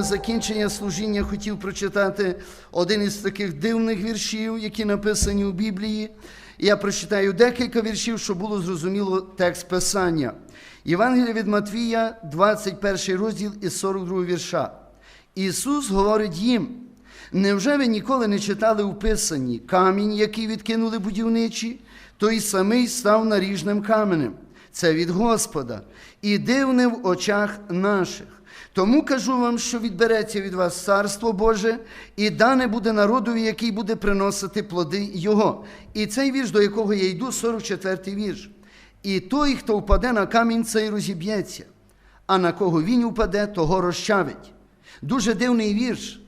на закінчення служіння хотів прочитати один із таких дивних віршів, які написані у Біблії. Я прочитаю декілька віршів, щоб було зрозуміло текст Писання. Євангелія від Матвія, 21 розділ із 42 вірша. Ісус говорить їм: невже ви ніколи не читали у Писанні камінь, який відкинули будівничі, той самий став наріжним каменем. Це від Господа, і дивне в очах наших. Тому кажу вам, що відбереться від вас царство Боже, і дане буде народові, який буде приносити плоди Його. І цей вірш, до якого я йду, 44-й вірш. І той, хто впаде на камінь, цей розіб'ється, а на кого він упаде, того розчавить. Дуже дивний вірш.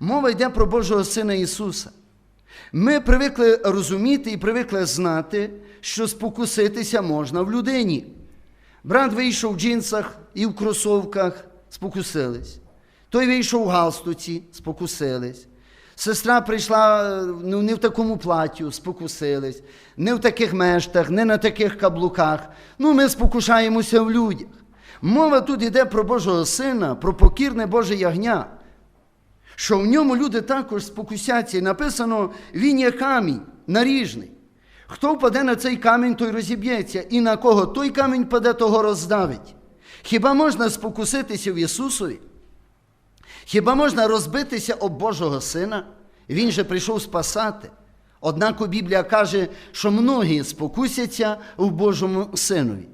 Мова йде про Божого Сина Ісуса. Ми привикли розуміти і привикли знати, що спокуситися можна в людині. Брат вийшов в джинсах і в кросовках, спокусились. Той вийшов в галстуці, спокусились. Сестра прийшла ну, не в такому платтю, спокусились, не в таких мештах, не на таких каблуках. Ну, ми спокушаємося в людях. Мова тут йде про Божого Сина, про покірне Боже ягня що в ньому люди також спокусяться. І написано, він є камінь наріжний. Хто впаде на цей камінь, той розіб'ється, і на кого той камінь паде, того роздавить. Хіба можна спокуситися в Ісусові? Хіба можна розбитися об Божого Сина? Він же прийшов спасати. Однак Біблія каже, що многі спокусяться в Божому Синові.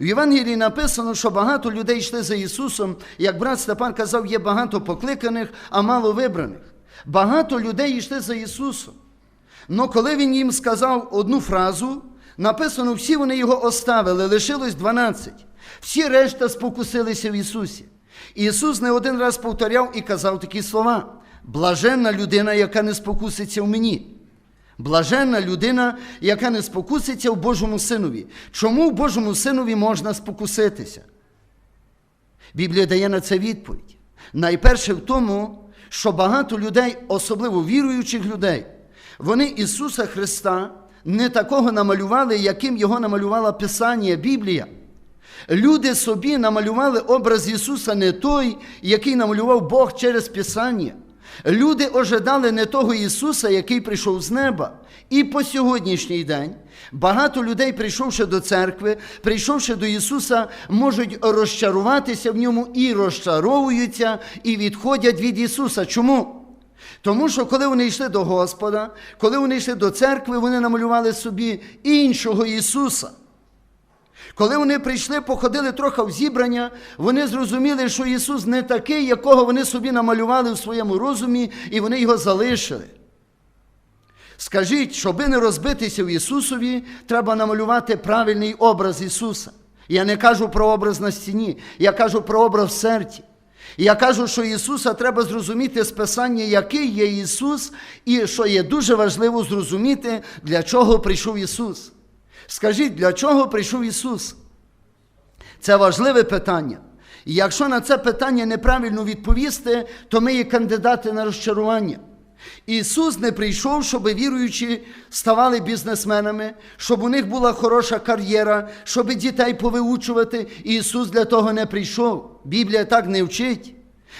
В Євангелії написано, що багато людей йшли за Ісусом, як брат Степан казав, є багато покликаних, а мало вибраних. Багато людей йшли за Ісусом. Но коли Він їм сказав одну фразу, написано, всі вони його оставили, лишилось 12. Всі решта спокусилися в Ісусі. Ісус не один раз повторяв і казав такі слова: блаженна людина, яка не спокуситься в мені. Блаженна людина, яка не спокуситься в Божому Синові. Чому в Божому Синові можна спокуситися? Біблія дає на це відповідь. Найперше в тому, що багато людей, особливо віруючих людей, вони Ісуса Христа не такого намалювали, яким його намалювала Писання, Біблія. Люди собі намалювали образ Ісуса не той, який намалював Бог через Писання. Люди ожидали не того Ісуса, який прийшов з неба. І по сьогоднішній день багато людей, прийшовши до церкви, прийшовши до Ісуса, можуть розчаруватися в ньому і розчаровуються, і відходять від Ісуса. Чому? Тому що коли вони йшли до Господа, коли вони йшли до церкви, вони намалювали собі іншого Ісуса. Коли вони прийшли, походили трохи в зібрання, вони зрозуміли, що Ісус не такий, якого вони собі намалювали в своєму розумі, і вони його залишили. Скажіть, щоби не розбитися в Ісусові, треба намалювати правильний образ Ісуса. Я не кажу про образ на стіні, я кажу про образ в серці. Я кажу, що Ісуса треба зрозуміти з Писання, який є Ісус, і що є дуже важливо зрозуміти, для чого прийшов Ісус. Скажіть, для чого прийшов Ісус? Це важливе питання. І якщо на це питання неправильно відповісти, то ми є кандидати на розчарування. Ісус не прийшов, щоб віруючі ставали бізнесменами, щоб у них була хороша кар'єра, щоб дітей повиучувати. Ісус для того не прийшов. Біблія так не вчить.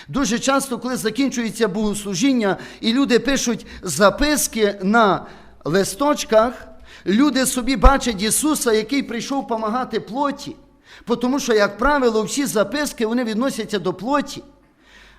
Дуже часто, коли закінчується богослужіння, і люди пишуть записки на листочках, люди собі бачать Ісуса, який прийшов допомагати плоті. Тому що, як правило, всі записки вони відносяться до плоті.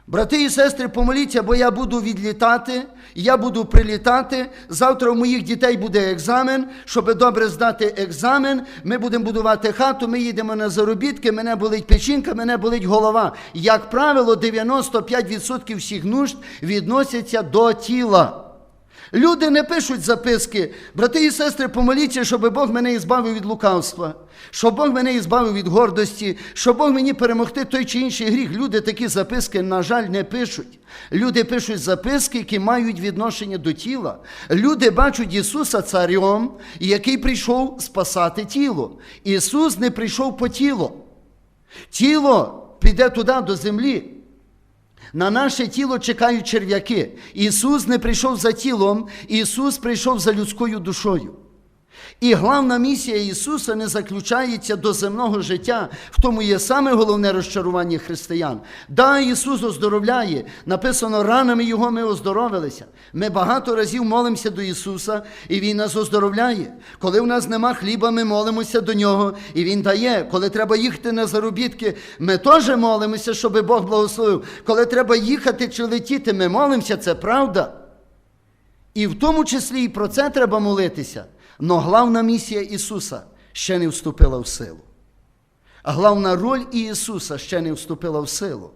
Брати і сестри, помоліться, бо я буду відлітати, я буду прилітати. Завтра у моїх дітей буде екзамен. Щоб добре здати екзамен, ми будемо будувати хату, ми їдемо на заробітки, мене болить печінка, мене болить голова. Як правило, 95% всіх нужд відносяться до тіла. Люди не пишуть записки, брати і сестри, помоліться, щоб Бог мене ізбавив від лукавства, щоб Бог мене ізбавив від гордості, щоб Бог мені перемогти той чи інший гріх. Люди такі записки, на жаль, не пишуть. Люди пишуть записки, які мають відношення до тіла. Люди бачать Ісуса царем, який прийшов спасати тіло. Ісус не прийшов по тіло. Тіло піде туди, до землі. На наше тіло чекають черв'яки. Ісус не прийшов за тілом, Ісус прийшов за людською душою. І головна місія Ісуса не заключається до земного життя. В тому є саме головне розчарування християн. Да, Ісус оздоровляє. Написано, ранами Його ми оздоровилися. Ми багато разів молимося до Ісуса, і Він нас оздоровляє. Коли в нас нема хліба, ми молимося до Нього, і Він дає. Коли треба їхати на заробітки, ми теж молимося, щоб Бог благословив. Коли треба їхати чи летіти, ми молимося, це правда. І в тому числі і про це треба молитися. Но главна місія Ісуса ще не вступила в силу. А главна роль Ісуса ще не вступила в силу.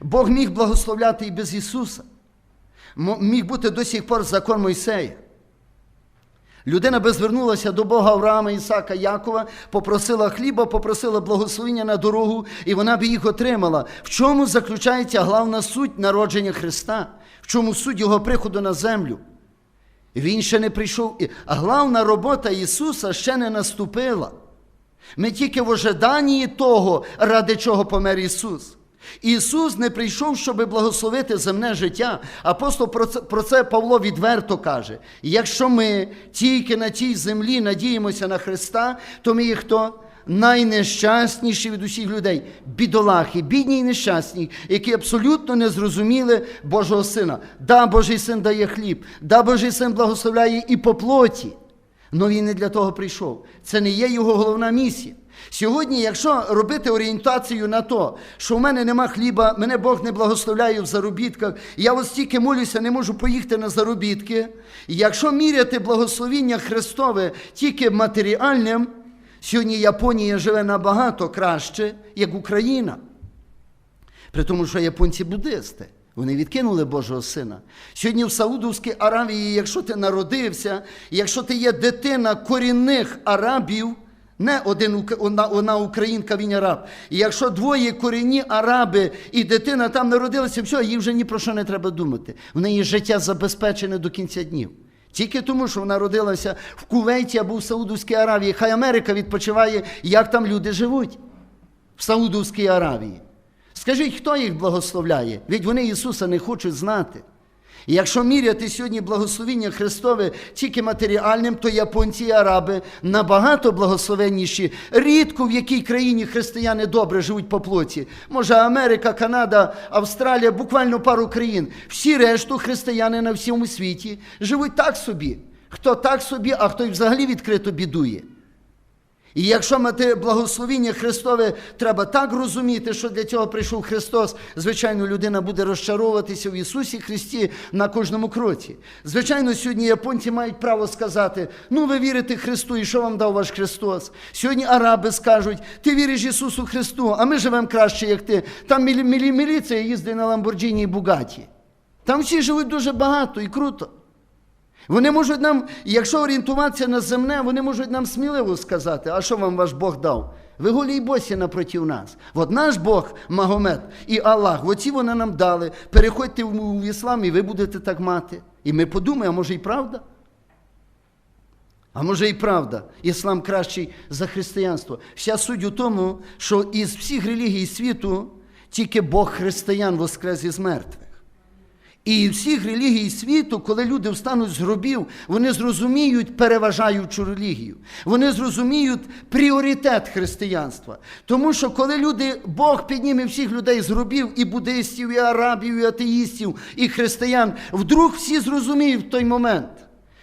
Бог міг благословляти і без Ісуса. Міг бути до сих пор закон Мойсея. Людина би звернулася до Бога Авраама, Ісака, Якова, попросила хліба, попросила благословення на дорогу, і вона би їх отримала. В чому заключається главна суть народження Христа? В чому суть Його приходу на землю? Він ще не прийшов, главна робота Ісуса ще не наступила. Ми тільки в ожиданні того, ради чого помер Ісус. Ісус не прийшов, щоб благословити земне життя. Апостол про це, про це Павло відверто каже: якщо ми тільки на цій землі надіємося на Христа, то ми є хто? Найнещасніші від усіх людей, бідолахи, бідні і нещасні, які абсолютно не зрозуміли Божого Сина. Да, Божий син дає хліб, да, Божий син благословляє і по плоті. Але він не для того прийшов. Це не є його головна місія. Сьогодні, якщо робити орієнтацію на то, що в мене нема хліба, мене Бог не благословляє в заробітках, я ось стільки молюся, не можу поїхати на заробітки. Якщо міряти благословіння Христове тільки матеріальним, сьогодні Японія живе набагато краще, як Україна. При тому, що японці буддисти. Вони відкинули Божого сина. Сьогодні в Саудовській Аравії, якщо ти народився, якщо ти є дитина корінних арабів, не один одна українка, він араб. І якщо двоє корінні араби і дитина там народилася, все, їй вже ні про що не треба думати. В неї життя забезпечене до кінця днів. Тільки тому, що вона родилася в Кувейті або в Саудовській Аравії. Хай Америка відпочиває, як там люди живуть в Саудовській Аравії. Скажіть, хто їх благословляє? Ведь вони Ісуса не хочуть знати. І якщо міряти сьогодні благословіння Христове тільки матеріальним, то японці і араби набагато благословенніші. Рідко в якій країні християни добре живуть по плоті. Може, Америка, Канада, Австралія, буквально пару країн. Всі решту християни на всьому світі живуть так собі. Хто так собі, а хто й взагалі відкрито бідує. І якщо мати благословіння Христове треба так розуміти, що для цього прийшов Христос, звичайно, людина буде розчаровуватися в Ісусі Христі на кожному кроці. Звичайно, сьогодні японці мають право сказати: ну ви вірите Христу, і що вам дав ваш Христос? Сьогодні араби скажуть, ти віриш Ісусу Христу, а ми живемо краще, як ти. Там мілі, мілі, міліція їздить на Ламборджині і Бугаті. Там всі живуть дуже багато і круто. Вони можуть нам, якщо орієнтуватися на земне, вони можуть нам сміливо сказати, а що вам ваш Бог дав? Ви голі й босі напротив нас. От наш Бог, Магомед і Аллах, оці вони нам дали. Переходьте в, іслам, і ви будете так мати. І ми подумаємо, а може і правда? А може і правда, іслам кращий за християнство. Вся суть у тому, що із всіх релігій світу тільки Бог християн воскрес із мертвих. І всіх релігій світу, коли люди встануть з гробів, вони зрозуміють переважаючу релігію. Вони зрозуміють пріоритет християнства. Тому що коли люди, Бог підніме всіх людей з гробів, і буддистів, і арабів, і атеїстів, і християн, вдруг всі зрозуміють в той момент.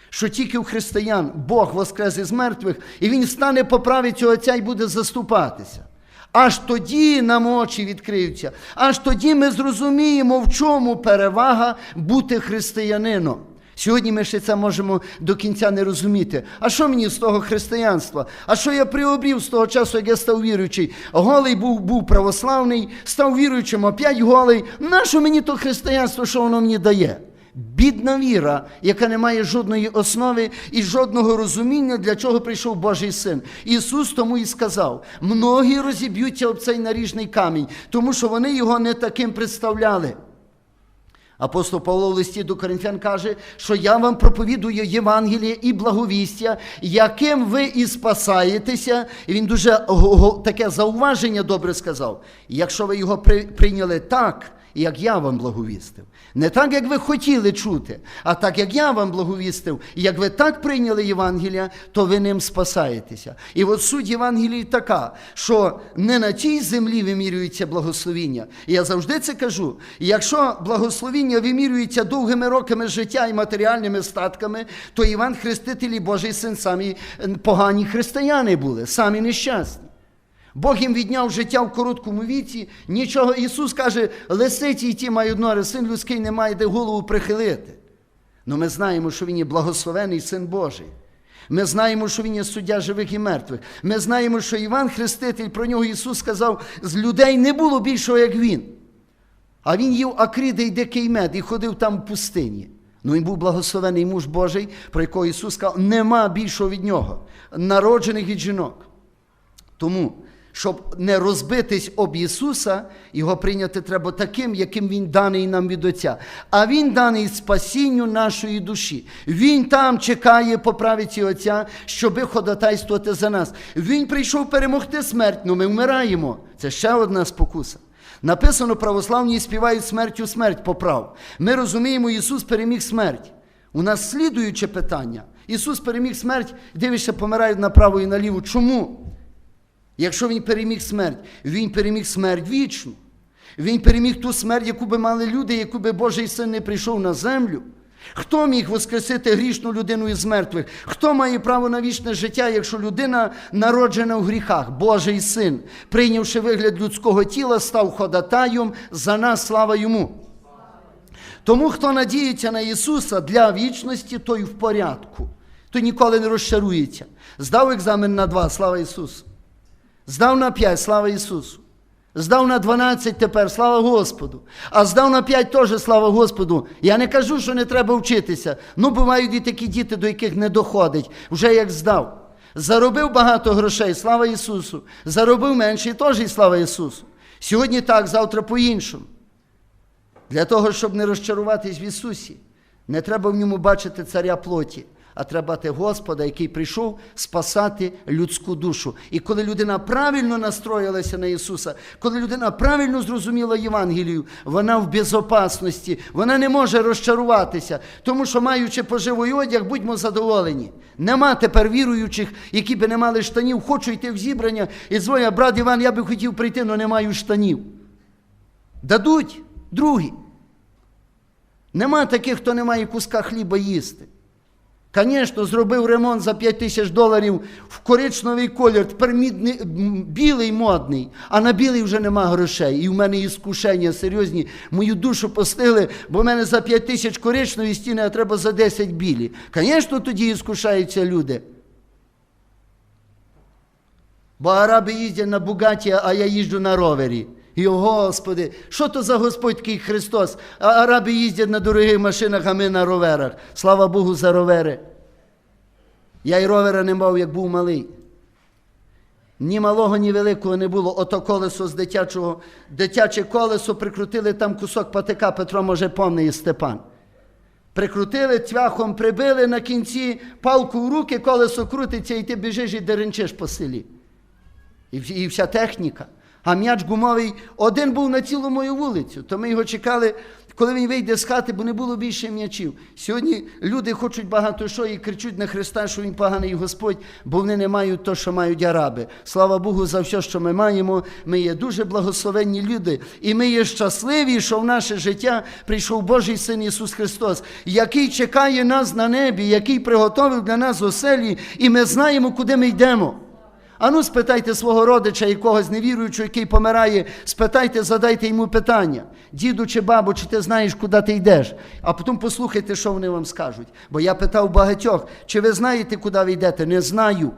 Що тільки у християн Бог воскрес із мертвих, і Він стане по праві цього Отця і буде заступатися. Аж тоді нам очі відкриються, аж тоді ми зрозуміємо, в чому перевага бути християнином. Сьогодні ми ще це можемо до кінця не розуміти. А що мені з того християнства? А що я приобрів з того часу, як я став віруючий? Голий був, був православний, став віруючим, опять голий. Нащо мені то християнство, що воно мені дає? Бідна віра, яка не має жодної основи і жодного розуміння, для чого прийшов Божий син. Ісус тому і сказав: многі розіб'ються об цей наріжний камінь, тому що вони його не таким представляли. Апостол Павло в листі до Коринфян каже, що я вам проповідую Євангеліє і благовістя, яким ви і спасаєтеся. І він дуже таке зауваження добре сказав. Якщо ви його прийняли так, як я вам благовістив. Не так, як ви хотіли чути, а так, як я вам благовістив, і як ви так прийняли Євангелія, то ви ним спасаєтеся. І от суть Євангелії така, що не на тій землі вимірюється благословіння. І я завжди це кажу. Якщо благословіння вимірюється довгими роками життя і матеріальними статками, то Іван Хреститель і Божий син самі е, погані християни були, самі нещасні. Бог їм відняв життя в короткому віці, нічого. Ісус каже, лисиці й ті мають нори, син людський не має де голову прихилити. Ну ми знаємо, що Він є благословений Син Божий. Ми знаємо, що Він є суддя живих і мертвих. Ми знаємо, що Іван Хреститель, про нього Ісус сказав, з людей не було більшого, як Він. А він їв акриди й дикий мед і ходив там в пустині. Ну він був благословений муж Божий, про якого Ісус сказав, нема більшого від нього, народжених від жінок. Тому, щоб не розбитись об Ісуса, його прийняти треба таким, яким Він даний нам від Отця. А Він даний спасінню нашої душі. Він там чекає по правиці Отця, щоби ходатайствувати за нас. Він прийшов перемогти смерть, ну ми вмираємо. Це ще одна спокуса. Написано, православні співають смертю смерть поправ. Ми розуміємо, Ісус переміг смерть. У нас слідуюче питання. Ісус переміг смерть, дивишся, помирають направо і наліво. Чому? Якщо Він переміг смерть, Він переміг смерть вічну. Він переміг ту смерть, яку би мали люди, яку би Божий син не прийшов на землю. Хто міг воскресити грішну людину із мертвих? Хто має право на вічне життя, якщо людина народжена в гріхах, Божий син, прийнявши вигляд людського тіла, став ходатаєм за нас, слава йому. Тому, хто надіється на Ісуса для вічності, той в порядку, той ніколи не розчарується. Здав екзамен на два, слава Ісусу. Здав на 5, слава Ісусу. Здав на 12 тепер, слава Господу. А здав на 5 теж, слава Господу. Я не кажу, що не треба вчитися. Ну, бувають і такі діти, до яких не доходить, вже як здав. Заробив багато грошей, слава Ісусу. Заробив менше, теж і слава Ісусу. Сьогодні так, завтра по-іншому. Для того, щоб не розчаруватись в Ісусі, не треба в ньому бачити царя плоті, а треба бачити Господа, який прийшов спасати людську душу. І коли людина правильно настроїлася на Ісуса, коли людина правильно зрозуміла Євангелію, вона в безопасності, вона не може розчаруватися, тому що, маючи поживий одяг, будьмо задоволені. Нема тепер віруючих, які би не мали штанів, хочу йти в зібрання і дзвонять, брат Іван, я би хотів прийти, але не маю штанів. Дадуть другі. Нема таких, хто не має куска хліба їсти. Звісно, зробив ремонт за 5 тисяч доларів в коричневий колір, тепер мідний, білий модний, а на білий вже нема грошей. І в мене іскушення серйозні. Мою душу постигли, бо в мене за 5 тисяч коричневі стіни, а треба за 10 білі. Звісно, тоді іскушаються люди. Бо араби їздять на Бугаті, а я їжджу на ровері. І, Господи, що то за Господь Христос? А араби їздять на дорогих машинах, а ми на роверах. Слава Богу за ровери. Я й ровера не мав, як був малий. Ні малого, ні великого не було. Ото колесо з дитячого, дитяче колесо прикрутили там кусок патика, Петро може помне і Степан. Прикрутили, цвяхом прибили на кінці, палку в руки, колесо крутиться, і ти біжиш і деренчиш по селі. І, і вся техніка. А м'яч гумовий один був на цілу мою вулицю. То ми його чекали, коли він вийде з хати, бо не було більше м'ячів. Сьогодні люди хочуть багато що і кричуть на Христа, що Він поганий Господь, бо вони не мають то, що мають араби. Слава Богу, за все, що ми маємо. Ми є дуже благословенні люди, і ми є щасливі, що в наше життя прийшов Божий Син Ісус Христос, який чекає нас на небі, який приготовив для нас оселі, і ми знаємо, куди ми йдемо. Ану, спитайте свого родича, якогось невіруючого, який помирає, спитайте, задайте йому питання. Діду чи бабу, чи ти знаєш, куди ти йдеш? А потім послухайте, що вони вам скажуть. Бо я питав багатьох, чи ви знаєте, куди ви йдете? Не знаю.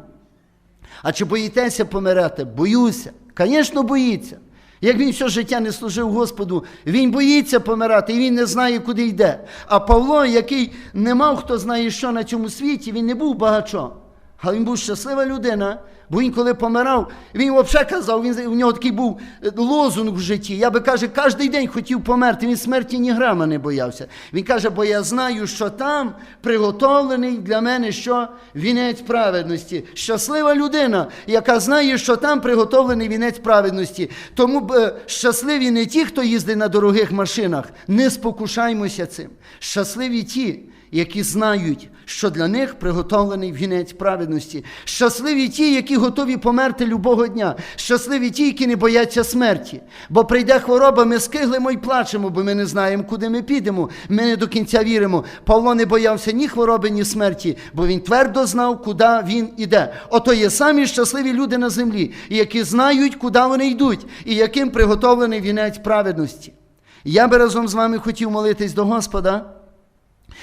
А чи боїтеся помирати? Боюся. Звісно, боїться. Як він все життя не служив Господу, він боїться помирати, і він не знає, куди йде. А Павло, який не мав хто знає, що на цьому світі, він не був багачом. А він був щаслива людина, бо він коли помирав, він взагалі казав, він, у нього такий був е, лозунг в житті. Я би каже, кожен день хотів померти, він смерті ні грама не боявся. Він каже, бо я знаю, що там приготовлений для мене що? Вінець праведності. Щаслива людина, яка знає, що там приготовлений вінець праведності. Тому б, е, щасливі не ті, хто їздить на дорогих машинах, не спокушаймося цим. Щасливі ті, які знають, що для них приготовлений вінець праведності. Щасливі ті, які готові померти любого дня. Щасливі ті, які не бояться смерті. Бо прийде хвороба, ми скиглимо і плачемо, бо ми не знаємо, куди ми підемо. Ми не до кінця віримо. Павло не боявся ні хвороби, ні смерті, бо він твердо знав, куди він іде. Ото є самі щасливі люди на землі, які знають, куди вони йдуть, і яким приготовлений вінець праведності. Я би разом з вами хотів молитись до Господа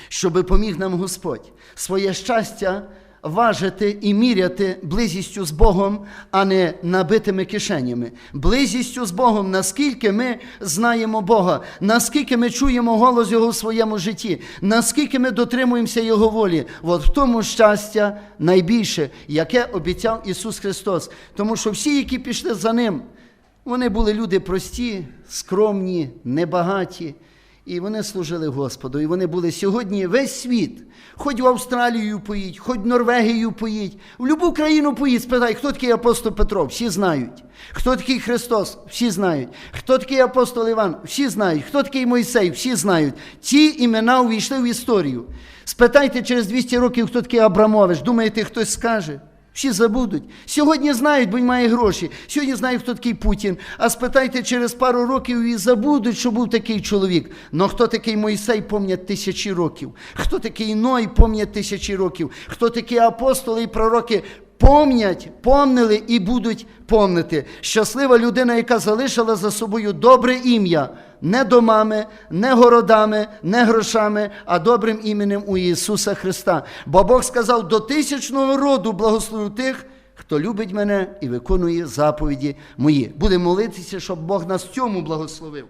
щоби поміг нам Господь своє щастя важити і міряти близістю з Богом, а не набитими кишенями. Близістю з Богом, наскільки ми знаємо Бога, наскільки ми чуємо голос Його в своєму житті, наскільки ми дотримуємося Його волі. От в тому щастя найбільше, яке обіцяв Ісус Христос. Тому що всі, які пішли за Ним, вони були люди прості, скромні, небагаті. І вони служили Господу. І вони були сьогодні весь світ. Хоч в Австралію поїдь, хоч в Норвегію поїдь, в будь-яку країну поїдь, спитай, хто такий апостол Петро, всі знають. Хто такий Христос, всі знають. Хто такий апостол Іван, всі знають. Хто такий Мойсей, всі знають. Ці імена увійшли в історію. Спитайте через 200 років, хто такий Абрамович. Думаєте, хтось скаже? Всі забудуть. Сьогодні знають, бо він має гроші. Сьогодні знають, хто такий Путін. А спитайте через пару років і забудуть, що був такий чоловік. Но хто такий Мойсей, пам'ять тисячі років. Хто такий Ной, помнять тисячі років. Хто такі апостоли і пророки, помнять, помнили і будуть помнити. Щаслива людина, яка залишила за собою добре ім'я. Не домами, не городами, не грошами, а добрим іменем у Ісуса Христа. Бо Бог сказав, до тисячного роду благословив тих, хто любить мене і виконує заповіді мої. Будемо молитися, щоб Бог нас цьому благословив.